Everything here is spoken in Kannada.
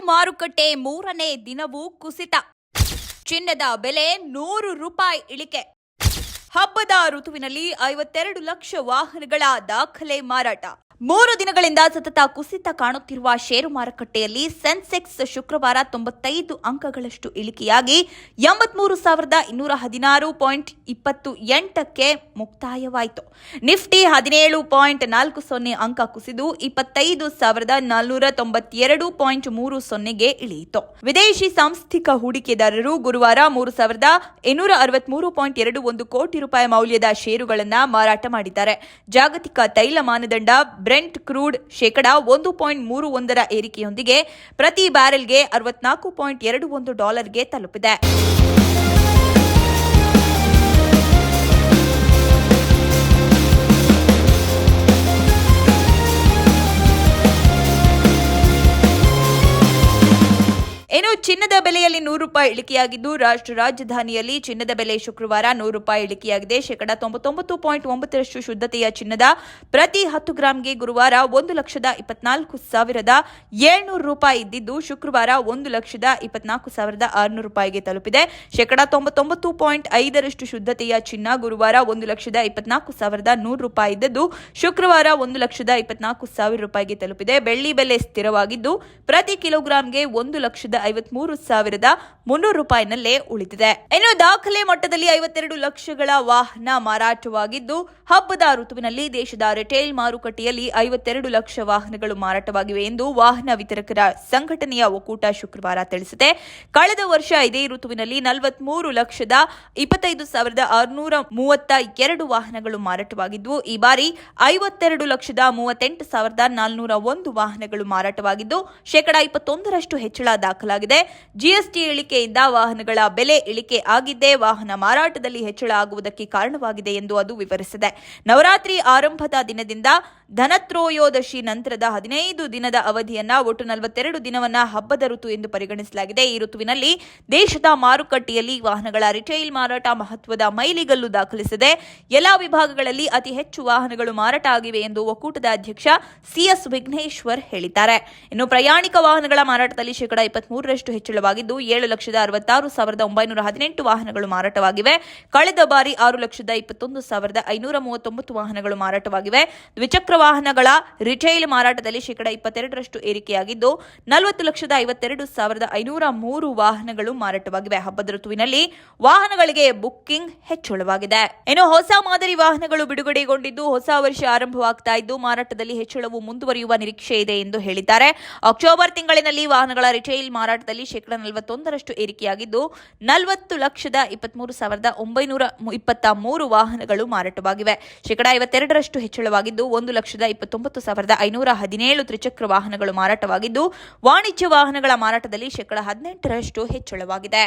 ಮಾರುಕಟ್ಟೆ ಮೂರನೇ ದಿನವೂ ಕುಸಿತ. ಚಿನ್ನದ ಬೆಲೆ ನೂರು ರೂಪಾಯಿ ಇಳಿಕೆ. ಹಬ್ಬದ ಋತುವಿನಲ್ಲಿ ಐವತ್ತೆರಡು ಲಕ್ಷ ವಾಹನಗಳ ದಾಖಲೆ ಮಾರಾಟ. ಮೂರು ದಿನಗಳಿಂದ ಸತತ ಕುಸಿತ ಕಾಣುತ್ತಿರುವ ಷೇರು ಮಾರುಕಟ್ಟೆಯಲ್ಲಿ ಸೆನ್ಸೆಕ್ಸ್ ಶುಕ್ರವಾರ ತೊಂಬತ್ತೈದು ಅಂಕಗಳಷ್ಟು ಇಳಿಕೆಯಾಗಿ ಎಂಬತ್ಮೂರು ಸಾವಿರದ ಇನ್ನೂರ ಹದಿನಾರು ಪಾಯಿಂಟ್ ಇಪ್ಪತ್ತು ಎಂಟಕ್ಕೆ ಮುಕ್ತಾಯವಾಯಿತು. ನಿಫ್ಟಿ ಹದಿನೇಳು ಪಾಯಿಂಟ್ ನಾಲ್ಕು ಸೊನ್ನೆ ಅಂಕ ಕುಸಿದು ಇಪ್ಪತ್ತೈದು ಸಾವಿರದ ನಾಲ್ನೂರ ತೊಂಬತ್ತೆರಡು ಪಾಯಿಂಟ್ ಮೂರು ಸೊನ್ನೆಗೆ ಇಳಿಯಿತು. ವಿದೇಶಿ ಸಾಂಸ್ಥಿಕ ಹೂಡಿಕೆದಾರರು ಗುರುವಾರ ಮೂರು ಸಾವಿರದ ಇನ್ನೂರ ಅರವತ್ಮೂರು ಪಾಯಿಂಟ್ ಎರಡು ಒಂದು ಕೋಟಿ ರೂಪಾಯಿ ಮೌಲ್ಯದ ಷೇರುಗಳನ್ನು ಮಾರಾಟ ಮಾಡಿದ್ದಾರೆ. ಜಾಗತಿಕ ತೈಲ ಮಾನದಂಡ ಬ್ರೆಂಟ್ ಕ್ರೂಡ್ ಶೇಕಡ ಒಂದು ಪಾಯಿಂಟ್ ಮೂರು ಒಂದರ ಏರಿಕೆಯೊಂದಿಗೆ ಪ್ರತಿ ಬ್ಯಾರೆಲ್ಗೆ ಅರವತ್ನಾಲ್ಕು ಪಾಯಿಂಟ್ ಎರಡು ಒಂದು ಡಾಲರ್ಗೆ ತಲುಪಿದೆ. ಇನ್ನು ಚಿನ್ನದ ಬೆಲೆಯಲ್ಲಿ ನೂರು ರೂಪಾಯಿ ಇಳಿಕೆಯಾಗಿದ್ದು, ರಾಷ್ಟ್ರ ರಾಜಧಾನಿಯಲ್ಲಿ ಚಿನ್ನದ ಬೆಲೆ ಶುಕ್ರವಾರ ನೂರು ರೂಪಾಯಿ ಇಳಿಕೆಯಾಗಿದೆ. ಶೇಕಡಾ ತೊಂಬತ್ತೊಂಬತ್ತು ಪಾಯಿಂಟ್ ಒಂಬತ್ತರಷ್ಟು ಶುದ್ಧತೆಯ ಚಿನ್ನದ ಪ್ರತಿ ಹತ್ತು ಗ್ರಾಂಗೆ ಗುರುವಾರ ಒಂದು ಲಕ್ಷದ ಇಪ್ಪತ್ನಾಲ್ಕು ಸಾವಿರದ ಏಳ್ನೂರು ರೂಪಾಯಿ ಇದ್ದಿದ್ದು, ಶುಕ್ರವಾರ ಒಂದು ಲಕ್ಷದ ಇಪ್ಪತ್ನಾಲ್ಕು ಸಾವಿರದ ಆರುನೂರು ರೂಪಾಯಿಗೆ ತಲುಪಿದೆ. ಶೇಕಡಾ ತೊಂಬತ್ತೊಂಬತ್ತು ಪಾಯಿಂಟ್ ಐದರಷ್ಟು ಶುದ್ಧತೆಯ ಚಿನ್ನ ಗುರುವಾರ ಒಂದು ಲಕ್ಷದ ಇಪ್ಪತ್ನಾಲ್ಕು ಸಾವಿರದ ನೂರು ರೂಪಾಯಿ ಇದ್ದದ್ದು, ಶುಕ್ರವಾರ ಒಂದು ಲಕ್ಷದ ಇಪ್ಪತ್ನಾಲ್ಕು ಸಾವಿರ ರೂಪಾಯಿಗೆ ತಲುಪಿದೆ. ಬೆಳ್ಳಿ ಬೆಲೆ ಸ್ಥಿರವಾಗಿದ್ದು, ಪ್ರತಿ ಕಿಲೋಗ್ರಾಂಗೆ ಒಂದು ಲಕ್ಷದ ಐವತ್ಮೂರು ಸಾವಿರದ ಮುನ್ನೂರು ರೂಪಾಯಿನಲ್ಲೇ ಉಳಿದಿದೆ. ಇನ್ನು ದಾಖಲೆ ಮಟ್ಟದಲ್ಲಿ ಐವತ್ತೆರಡು ಲಕ್ಷಗಳ ವಾಹನ ಮಾರಾಟವಾಗಿದ್ದು, ಹಬ್ಬದ ಋತುವಿನಲ್ಲಿ ದೇಶದ ರಿಟೇಲ್ ಮಾರುಕಟ್ಟೆಯಲ್ಲಿ ಐವತ್ತೆರಡು ಲಕ್ಷ ವಾಹನಗಳು ಮಾರಾಟವಾಗಿವೆ ಎಂದು ವಾಹನ ವಿತರಕರ ಸಂಘಟನೆಯ ಒಕ್ಕೂಟ ಶುಕ್ರವಾರ ತಿಳಿಸಿದೆ. ಕಳೆದ ವರ್ಷ ಇದೇ ಋತುವಿನಲ್ಲಿ ನಲವತ್ಮೂರು ಲಕ್ಷದ ಇಪ್ಪತ್ತೈದು ಸಾವಿರದ ಆರುನೂರ ಮೂವತ್ತ ಎರಡು ವಾಹನಗಳು ಮಾರಾಟವಾಗಿದ್ದು, ಈ ಬಾರಿ ಐವತ್ತೆರಡು ಲಕ್ಷದ ಮೂವತ್ತೆಂಟು ಸಾವಿರದ ನಾಲ್ನೂರ ಒಂದು ವಾಹನಗಳು ಮಾರಾಟವಾಗಿದ್ದು, ಶೇಕಡಾ ಇಪ್ಪತ್ತೊಂದರಷ್ಟು ಹೆಚ್ಚಳ ದಾಖಲಾಗಿದೆ. ಜಿಎಸ್ಟಿ ಇಳಿಕೆಯಿಂದ ವಾಹನಗಳ ಬೆಲೆ ಇಳಿಕೆ ಆಗಿದ್ದೇ ವಾಹನ ಮಾರಾಟದಲ್ಲಿ ಹೆಚ್ಚಳ ಆಗುವುದಕ್ಕೆ ಕಾರಣವಾಗಿದೆ ಎಂದು ಅದು ವಿವರಿಸಿದೆ. ನವರಾತ್ರಿ ಆರಂಭದ ದಿನದಿಂದ ಧನತ್ರೋಯೋದಶಿ ನಂತರದ ಹದಿನೈದು ದಿನದ ಅವಧಿಯನ್ನ ಒಟ್ಟು ನಲವತ್ತೆರಡು ದಿನವನ್ನ ಹಬ್ಬದ ಋತು ಎಂದು ಪರಿಗಣಿಸಲಾಗಿದೆ. ಈ ಋತುವಿನಲ್ಲಿ ದೇಶದ ಮಾರುಕಟ್ಟೆಯಲ್ಲಿ ವಾಹನಗಳ ರಿಟೈಲ್ ಮಾರಾಟ ಮಹತ್ವದ ಮೈಲಿಗಲ್ಲು ದಾಖಲಿಸಿದೆ ಎಲ್ಲಾ ವಿಭಾಗಗಳಲ್ಲಿ ಅತಿ ಹೆಚ್ಚು ವಾಹನಗಳು ಮಾರಾಟ ಆಗಿವೆ ಎಂದು ಒಕ್ಕೂಟದ ಅಧ್ಯಕ್ಷ ಸಿಎಸ್ ವಿಘ್ನೇಶ್ವರ್ ಹೇಳಿದ್ದಾರೆ. ಇನ್ನು ಪ್ರಯಾಣಿಕ ವಾಹನಗಳ ಮಾರಾಟದಲ್ಲಿ ಶೇಕಡ ಇಪ್ಪತ್ಮೂರರಷ್ಟು ಹೆಚ್ಚಳವಾಗಿದ್ದು, ಏಳು ಲಕ್ಷದ ಅರವತ್ತಾರು ಸಾವಿರದ ಒಂಬೈನೂರ ಹದಿನೆಂಟು ವಾಹನಗಳು ಮಾರಾಟವಾಗಿವೆ. ಕಳೆದ ಬಾರಿ ಆರು ಲಕ್ಷದ ಇಪ್ಪತ್ತೊಂದು ಸಾವಿರದ ಐನೂರ ಮೂವತ್ತೊಂಬತ್ತು ವಾಹನಗಳು ಮಾರಾಟವಾಗಿವೆ. ದ್ವಿಚಕ್ರ ವಾಹನಗಳ ರಿಟೈಲ್ ಮಾರಾಟದಲ್ಲಿ ಶೇಕಡ ಇಪ್ಪತ್ತೆರಡರಷ್ಟು ಏರಿಕೆಯಾಗಿದ್ದು, ನಲವತ್ತು ಲಕ್ಷದ ಐವತ್ತೆರಡು ಸಾವಿರದ ಐನೂರ ಮೂರು ವಾಹನಗಳು ಮಾರಾಟವಾಗಿವೆ. ಹಬ್ಬದ ಋತುವಿನಲ್ಲಿ ವಾಹನಗಳಿಗೆ ಬುಕ್ಕಿಂಗ್ ಹೆಚ್ಚಳವಾಗಿದೆ. ಇನ್ನು ಹೊಸ ಮಾದರಿ ವಾಹನಗಳು ಬಿಡುಗಡೆಗೊಂಡಿದ್ದು, ಹೊಸ ವರ್ಷ ಆರಂಭವಾಗ್ತಾ ಇದ್ದು, ಮಾರಾಟದಲ್ಲಿ ಹೆಚ್ಚಳವು ಮುಂದುವರಿಯುವ ನಿರೀಕ್ಷೆ ಇದೆ ಎಂದು ಹೇಳಿದ್ದಾರೆ. ಅಕ್ಟೋಬರ್ ತಿಂಗಳಿನಲ್ಲಿ ವಾಹನಗಳ ರಿಟೈಲ್ ಮಾರಾಟದಲ್ಲಿ ಶೇಕಡ ನಲವತ್ತೊಂದರಷ್ಟು ಏರಿಕೆಯಾಗಿದ್ದು, ನಲವತ್ತು ಲಕ್ಷದ ಇಪ್ಪತ್ಮೂರು ಸಾವಿರದ ಒಂಬೈನೂರ ಇಪ್ಪತ್ತ ಮೂರು ವಾಹನಗಳು ಮಾರಾಟವಾಗಿವೆ. ಶೇಕಡ ಐವತ್ತೆರಡರಷ್ಟು ಹೆಚ್ಚಳವಾಗಿದ್ದು, ಒಂದು ಲಕ್ಷದ ಇಪ್ಪತ್ತೊಂಬತ್ತು ಸಾವಿರದ ಐನೂರ ಹದಿನೇಳು ತ್ರಿಚಕ್ರ ವಾಹನಗಳು ಮಾರಾಟವಾಗಿದ್ದು ವಾಣಿಜ್ಯ ವಾಹನಗಳ ಮಾರಾಟದಲ್ಲಿ ಶೇಕಡಾ ಹದಿನೆಂಟರಷ್ಟು ಹೆಚ್ಚಳವಾಗಿದೆ.